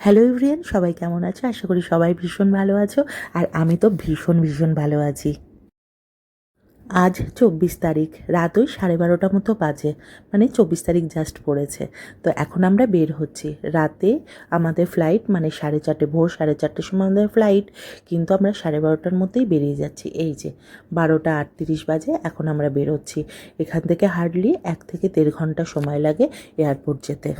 Hello everyone সবাই কেমন আছো? আশা করি সবাই ভীষণ ভালো আছো, আর আমি তো ভীষণ ভীষণ ভালো আছি। আজ চব্বিশ তারিখ, রাত ওই সাড়ে বারোটা মতো বাজে মানে চব্বিশ তারিখ জাস্ট পড়েছে। তো এখন আমরা বের হচ্ছি। রাতে আমাদের ফ্লাইট মানে সাড়ে চারটে, ভোর সাড়ে চারটের সময় আমাদের ফ্লাইট কিন্তু আমরা সাড়ে বারোটার মধ্যেই বেরিয়ে যাচ্ছি। এই যে, বারোটা আটত্রিশ বাজে, এখন আমরা বেরোচ্ছি। এখান থেকে হার্ডলি এক থেকে দেড় ঘণ্টা সময় লাগে এয়ারপোর্ট যেতে।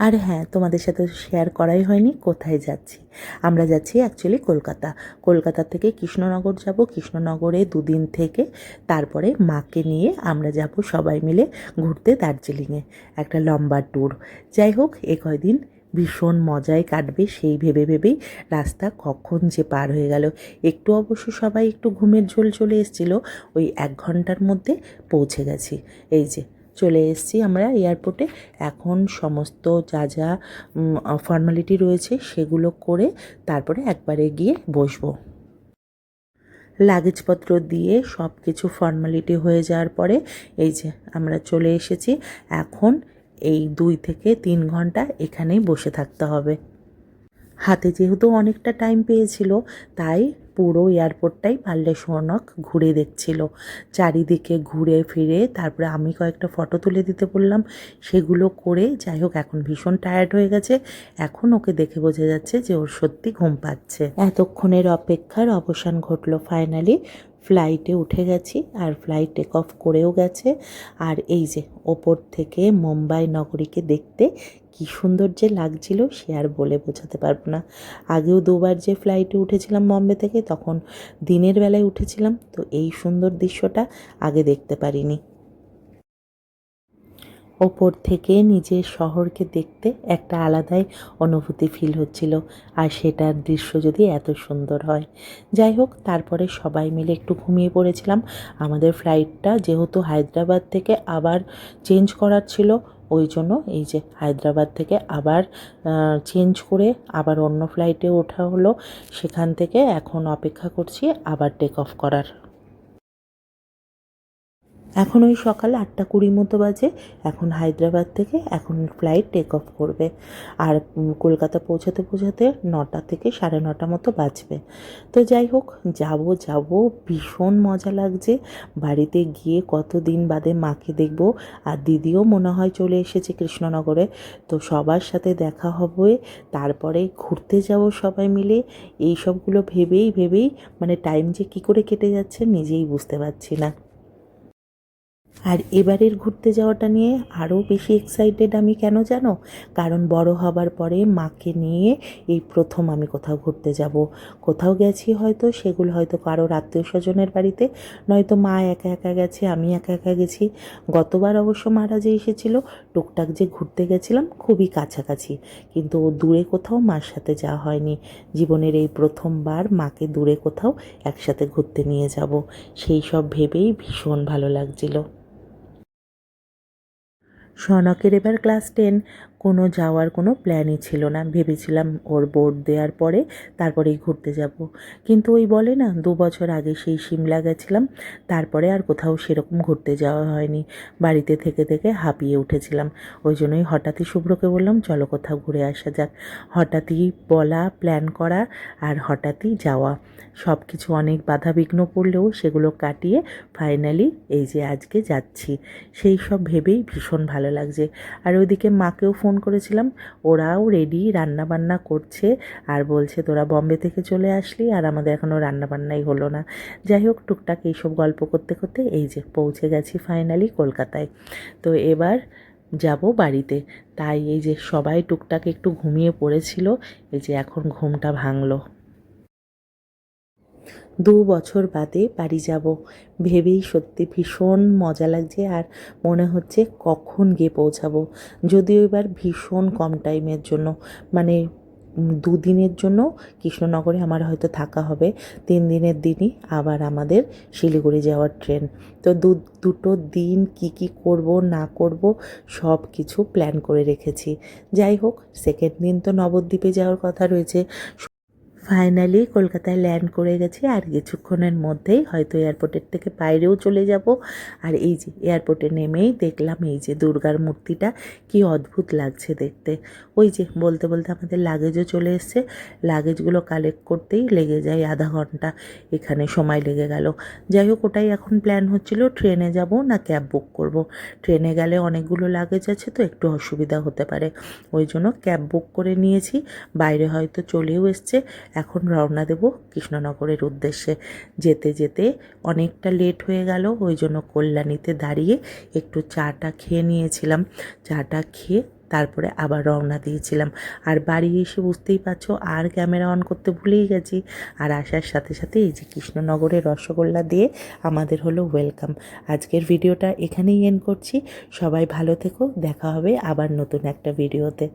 আর হ্যাঁ তোমাদের সাথে শেয়ার করাই হয়নি, কোথায় যাচ্ছি? আমরা যাচ্ছি অ্যাকচুয়ালি কলকাতা। কলকাতা থেকে কৃষ্ণনগর যাব। কৃষ্ণনগরে দুদিন থেকে তারপরে মাকে নিয়ে আমরা যাব সবাই মিলে ঘুরতে দার্জিলিংয়ে একটা লম্বা ট্যুর যাই হোক, এ কয়দিন ভীষণ মজায় কাটবে সেই ভেবে ভেবেই রাস্তা কখন যে পার হয়ে গেল। একটু অবশ্য সবাই একটু ঘুমের ঝোল চলে এসেছিল, ওই এক ঘণ্টার মধ্যে পৌঁছে গেছি। এই যে চলে এসেছি আমরা এয়ারপোর্টে। এখন সমস্ত যা যা ফর্মালিটি রয়েছে সেগুলো করে তারপরে একবারে গিয়ে বসবো। লাগেজপত্র দিয়ে সব কিছু ফর্মালিটি হয়ে যাওয়ার পরে এই যে আমরা চলে এসেছি। এখন এই দুই থেকে তিন ঘণ্টা এখানেই বসে থাকতে হবে। হাতে যেহেতু অনেকটা টাইম পেয়েছিল, তাই পুরো এয়ারপোর্টটাই পারলে সোনক ঘুরে দেখছিল। চারিদিকে ঘুরে ফিরে তারপরে আমি কয়েকটা ফটো তুলে দিতে বললাম, সেগুলো করে যাই হোক, এখন ভীষণ টায়ার্ড হয়ে গেছে। এখন ওকে দেখে বোঝা যাচ্ছে যে ওর সত্যি ঘুম পাচ্ছে। এতক্ষণের অপেক্ষার অবসান ঘটলো ফাইনালি ফ্লাইটে উঠে গেছি, আর ফ্লাইট টেক অফ করেও গেছে। আর এই যে ওপর থেকে মুম্বাই নগরীকে দেখতে কি সুন্দর যে লাগছিল, সে আর বলে বোঝাতে পারব না। আগেও দুবার যে ফ্লাইটে উঠেছিলাম বম্বে থেকে, তখন দিনের বেলায় উঠেছিলাম। তো এই সুন্দর দৃশ্যটা আগে দেখতে পারিনি। ওপর থেকে নিজের শহরকে দেখতে একটা আলাদাই অনুভূতি ফিল হচ্ছিল। আর সেটার দৃশ্য যদি এত সুন্দর হয়। যাই হোক, তারপরে সবাই মিলে একটু ঘুমিয়ে পড়েছিলাম। আমাদের ফ্লাইটটা যেহেতু হায়দ্রাবাদ থেকে আবার চেঞ্জ করার ছিল, ওই জন্য এই যে হায়দ্রাবাদ থেকে আবার চেঞ্জ করে আবার অন্য ফ্লাইটে ওঠা হলো। সেখান থেকে এখন অপেক্ষা করছি আবার টেক অফ করার। এখন ওই সকাল আটটা কুড়ি মতো বাজে, এখন হায়দ্রাবাদ থেকে এখন ফ্লাইট টেক অফ করবে। আর কলকাতা পৌঁছাতে পৌঁছাতে নটা থেকে সাড়ে নটা মতো বাজবে। তো যাই হোক, যাব যাব, ভীষণ মজা লাগছে। বাড়িতে গিয়ে কতদিন বাদে মাকে দেখব। আর দিদিও মনে হয় চলে এসেছে কৃষ্ণনগরে। তো সবার সাথে দেখা হবে, তারপরে ঘুরতে যাব সবাই মিলে। এই সবগুলো ভেবেই ভেবেই মানে টাইম যে কী করে কেটে যাচ্ছে নিজেই বুঝতে পারছি না। আর এবারের ঘুরতে যাওয়াটা নিয়ে আরও বেশি এক্সাইটেড আমি কেন জানো? কারণ বড় হবার পরে মাকে নিয়ে এই প্রথম আমি কোথাও ঘুরতে যাব। কোথাও গেছি হয়তো, সেগুলো হয়তো কারোর আত্মীয় স্বজনের বাড়িতে, নয়তো মা একা একা গেছে, আমি একা একা গেছি। গতবার অবশ্য মারা যে এসেছিল, টুকটাক যে ঘুরতে গেছিলাম খুবই কাছাকাছি, কিন্তু দূরে কোথাও মার সাথে যাওয়া হয়নি। জীবনের এই প্রথমবার মাকে দূরে কোথাও একসাথে ঘুরতে নিয়ে যাব, সেই সব ভেবেই ভীষণ ভালো লাগছিল। সনকের এবার ক্লাস টেন কোনো যাওয়ার কোনো প্ল্যানই ছিল না। ভেবেছিলাম ওর বোর্ড দেওয়ার পরে তারপরেই ঘুরতে যাব। কিন্তু ওই বলে না, দু বছর আগে সেই সিমলা গেছিলাম, তারপরে আর কোথাও সেরকম ঘুরতে যাওয়া হয়নি। বাড়িতে থেকে থেকে হাঁপিয়ে উঠেছিলাম। ওই জন্যই হঠাৎই শুভ্রকে বললাম, চলো কোথাও ঘুরে আসা যাক। হঠাৎই বলা প্ল্যান করা আর হঠাৎই যাওয়া। সব কিছু অনেক বাধা বিঘ্ন পড়লেও সেগুলো কাটিয়ে ফাইনালি এই যে আজকে যাচ্ছি। সেই সব ভেবেই ভীষণ ভালো লাগছে। আর ওইদিকে মাকেও ফোন করেছিলাম, ওরাও রেডি রান্না বান্না করছে আর বলছে, তোরা বম্বে থেকে চলে আসলি আর আমাদের এখনও রান্নাবান্নাই হলো না। যাই হোক, টুকটাক এইসব গল্প করতে করতে এই যে পৌঁছে গেছি ফাইনালি কলকাতায়। তো এবার যাব বাড়িতে। তাই এই যে সবাই টুকটাক একটু ঘুমিয়ে পড়েছিল, এই যে এখন ঘুমটা ভাঙলো। দু বছর বাদে বাড়ি যাব। ভেবেই সত্যি ভীষণ মজা লাগছে আর মনে হচ্ছে কখন গিয়ে পৌঁছাবো। যদিও এবার ভীষণ কম টাইমের জন্য মানে দুদিনের জন্য কৃষ্ণনগরে আমার হয়তো থাকা হবে। তিন দিনের দিনই আবার আমাদের শিলিগুড়ি যাওয়ার ট্রেন। তো দু, দুটো দিন কি কি করব, না করব সব কিছু প্ল্যান করে রেখেছি। যাই হোক সেকেন্ড দিন তো নবদ্বীপে যাওয়ার কথা রয়েছে। ফাইনালি কলকাতায় ল্যান্ড করে গেছি। আর কিছুক্ষণের মধ্যেই হয়তো এয়ারপোর্টের থেকে বাইরেও চলে যাব। আর এই যে এয়ারপোর্টে নেমেই দেখলাম এই যে দুর্গার মূর্তিটা, কি অদ্ভুত লাগছে দেখতে। ওই যে বলতে বলতে আমাদের লাগেজও চলে এসছে। লাগেজগুলো কালেক্ট করতেই লেগে যায় আধা ঘণ্টা। এখানে সময় লেগে গেল। যাই হোক, ওটাই এখন প্ল্যান হচ্ছিল। ট্রেনে যাব না ক্যাব বুক করব? ট্রেনে গেলে অনেকগুলো লাগেজ আছে তো একটু অসুবিধা হতে পারে। ওই জন্য ক্যাব বুক করে নিয়েছি। বাইরে হয়তো চলেও এসছে। এখন রওনা দেব কৃষ্ণনগরের উদ্দেশ্যে। যেতে যেতে অনেকটা লেট হয়ে গেল, ওই জন্য কল্যাণীতে দাঁড়িয়ে একটু চাটা খেয়ে নিয়েছিলাম। চাটা খেয়ে তারপরে আবার রওনা দিয়েছিলাম। আর বাড়ি এসে বুঝতেই পারছ, আর ক্যামেরা অন করতে ভুলেই গেছি। আর আসার সাথে সাথে এই যে কৃষ্ণনগরের রসগোল্লা দিয়ে আমাদের হলো ওয়েলকাম আজকের ভিডিওটা এখানেই এন্ড করছি। সবাই ভালো থেকো, দেখা হবে আবার নতুন একটা ভিডিওতে